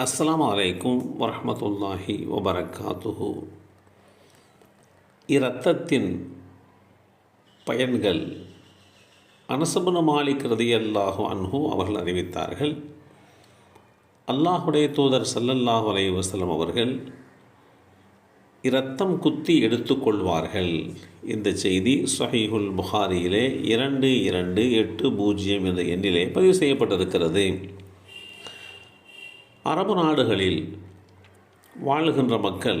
அஸ்லாம் அலைக்கும் வரமத்துல்லாஹி வபரகாத்துஹு இரத்தத்தின் பயன்கள் அனசபுன மாலிக் ரதியல்லாஹு அன்ஹு அவர்கள் அறிவித்தார்கள். அல்லாஹுடைய தூதர் சல்லல்லாஹு அலை வசலம் அவர்கள் இரத்தம் குத்தி எடுத்துக்கொள்வார்கள் இந்த செய்தி சஹீஹுல் புகாரியிலே இரண்டு இரண்டு எட்டு பூஜ்ஜியம் என்ற எண்ணிலே பதிவு செய்யப்பட்டிருக்கிறது. அரபு நாடுகளில் வாழுகின்ற மக்கள்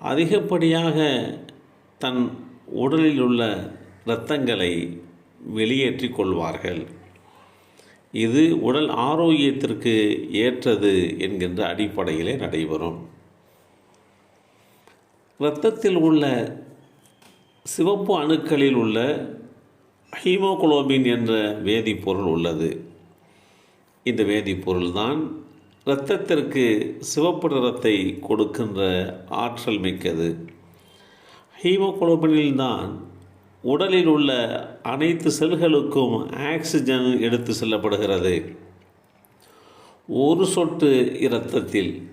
அதிகப்படியாக தன் உடலில் உள்ள இரத்தங்களை வெளியேற்றிக் கொள்வார்கள். இது உடல் ஆரோக்கியத்திற்கு ஏற்றது என்கின்ற அடிப்படையிலே நடைபெறும். இரத்தத்தில் உள்ள சிவப்பு அணுக்களில் உள்ள ஹீமோகுளோபின் என்ற வேதிப்பொருள் உள்ளது. இந்த வேதிப்பொருள் தான் இரத்தத்திற்கு சிவப்பு நிறத்தை கொடுக்கின்ற ஆற்றல் மிக்கது. ஹீமோகுளோபினில்தான் உடலில் உள்ள அனைத்து செல்களுக்கும் ஆக்சிஜன் எடுத்து செல்லப்படுகிறது. ஒரு சொட்டு இரத்தத்தில்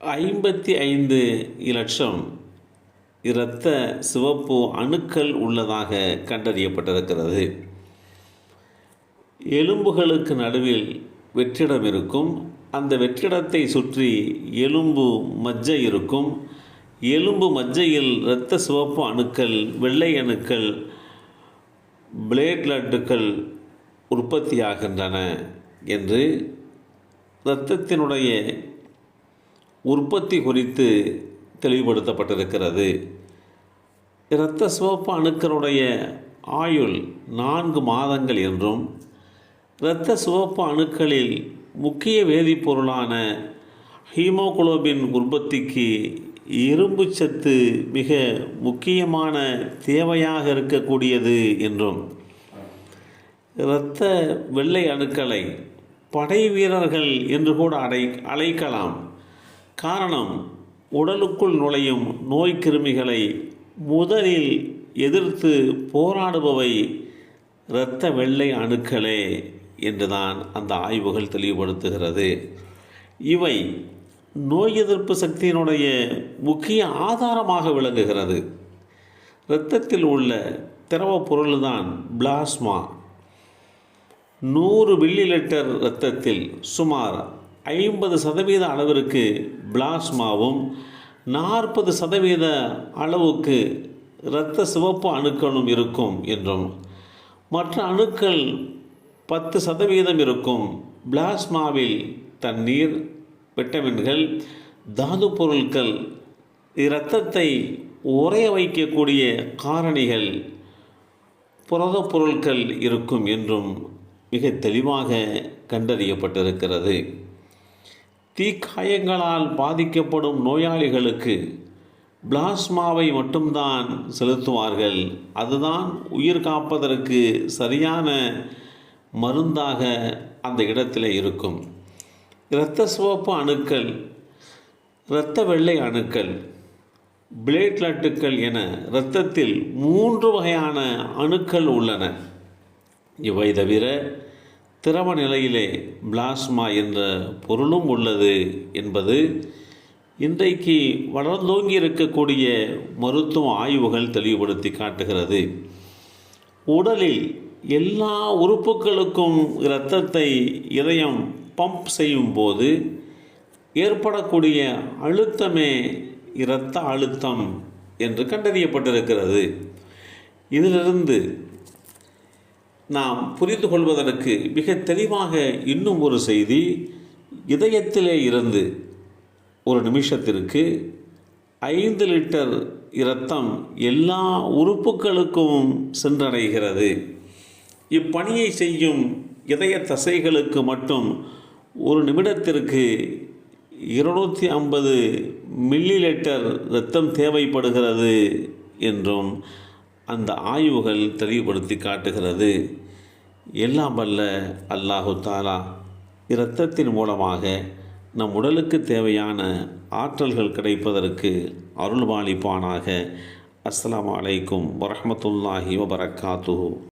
ஐம்பத்தி ஐந்து லட்சம் இரத்த சிவப்பு அணுக்கள் உள்ளதாக கண்டறியப்பட்டிருக்கிறது. எலும்புகளுக்கு நடுவில் வெற்றிடம் இருக்கும் அந்த வெற்றிடத்தை சுற்றி எலும்பு மஜ்ஜை இருக்கும். எலும்பு மஜ்ஜையில் இரத்த சிவப்பு அணுக்கள் வெள்ளை அணுக்கள் பிளேட்லட்டுகள் உற்பத்தியாகின்றன என்று இரத்தத்தினுடைய உற்பத்தி குறித்து தெளிவுபடுத்தப்பட்டிருக்கிறது. இரத்த சிவப்பு அணுக்களுடைய ஆயுள் நான்கு மாதங்கள் என்றும் இரத்த சிவப்பு அணுக்களில் முக்கிய வேதிப்பொருளான ஹீமோகுளோபின் உற்பத்திக்கு இரும்பு சத்து மிக முக்கியமான தேவையாக இருக்கக்கூடியது என்றும் இரத்த வெள்ளை அணுக்களை படை வீரர்கள் என்று கூட அடை அழைக்கலாம். காரணம் உடலுக்குள் நுழையும் நோய் கிருமிகளை முதலில் எதிர்த்து போராடுபவை இரத்த வெள்ளை அணுக்களே. என்றுதான் அந்த ஆய்வுகள் தெளிவுபடுத்துகிறது. இவை நோய் எதிர்ப்பு சக்தியினுடைய முக்கிய ஆதாரமாக விளங்குகிறது. இரத்தத்தில் உள்ள திரவ பொருள்தான் பிளாஸ்மா. நூறு மில்லி லிட்டர் இரத்தத்தில் சுமார் ஐம்பது சதவீத அளவிற்கு பிளாஸ்மாவும் நாற்பது சதவீத அளவுக்கு இரத்த சிவப்பு அணுக்களும் இருக்கும் என்றும். மற்ற அணுக்கள் பத்து சதவீதம் இருக்கும். பிளாஸ்மாவில் தண்ணீர் விட்டமின்கள் தாது பொருட்கள் இரத்தத்தை உறைய வைக்கக்கூடிய காரணிகள் புரத பொருட்கள் இருக்கும் என்றும் மிக தெளிவாக கண்டறியப்பட்டிருக்கிறது. தீக்காயங்களால் பாதிக்கப்படும் நோயாளிகளுக்கு பிளாஸ்மாவை மட்டும்தான் செலுத்துவார்கள். அதுதான் உயிர் காப்பதற்கு சரியான மருந்தாக அந்த இடத்தில் இருக்கும். இரத்த சிவப்பு அணுக்கள் இரத்த வெள்ளை அணுக்கள் பிளேட்லட்டுக்கள் என இரத்தத்தில் மூன்று வகையான அணுக்கள் உள்ளன. இவை தவிர திரவ நிலையிலே பிளாஸ்மா என்ற பொருளும் உள்ளது என்பது இன்றைக்கு வளர்ந்தோங்கி இருக்கக்கூடிய மருத்துவ ஆய்வுகள் தெளிவுபடுத்தி காட்டுகிறது. உடலில் எல்லா உறுப்புகளுக்கும் இரத்தத்தை இதயம் பம்ப் செய்யும் போது ஏற்படக்கூடிய அழுத்தமே இரத்த அழுத்தம் என்று கண்டறியப்பட்டிருக்கிறது. இதிலிருந்து நாம் புரிந்து கொள்வதற்கு மிக தெளிவாக இன்னும் ஒரு செய்தி இதயத்திலே இருந்து ஒரு நிமிஷத்திற்கு ஐந்து லிட்டர் இரத்தம் எல்லா உறுப்புகளுக்கும் சென்றடைகிறது. இப்பணியை செய்யும் இதய தசைகளுக்கு மட்டும் ஒரு நிமிடத்திற்கு இருநூற்றி ஐம்பது மில்லி லிட்டர் இரத்தம் தேவைப்படுகிறது என்றும் அந்த ஆய்வுகள் தெளிவுபடுத்தி காட்டுகிறது. எல்லாம் வல்ல அல்லாஹு தாலா இரத்தத்தின் மூலமாக நம் உடலுக்கு தேவையான ஆற்றல்கள் கிடைப்பதற்கு அருள்பாலிப்பானாக அஸ்லாம் அலைக்கும் வரமத்துல்லாஹி வபரகாத்துஹு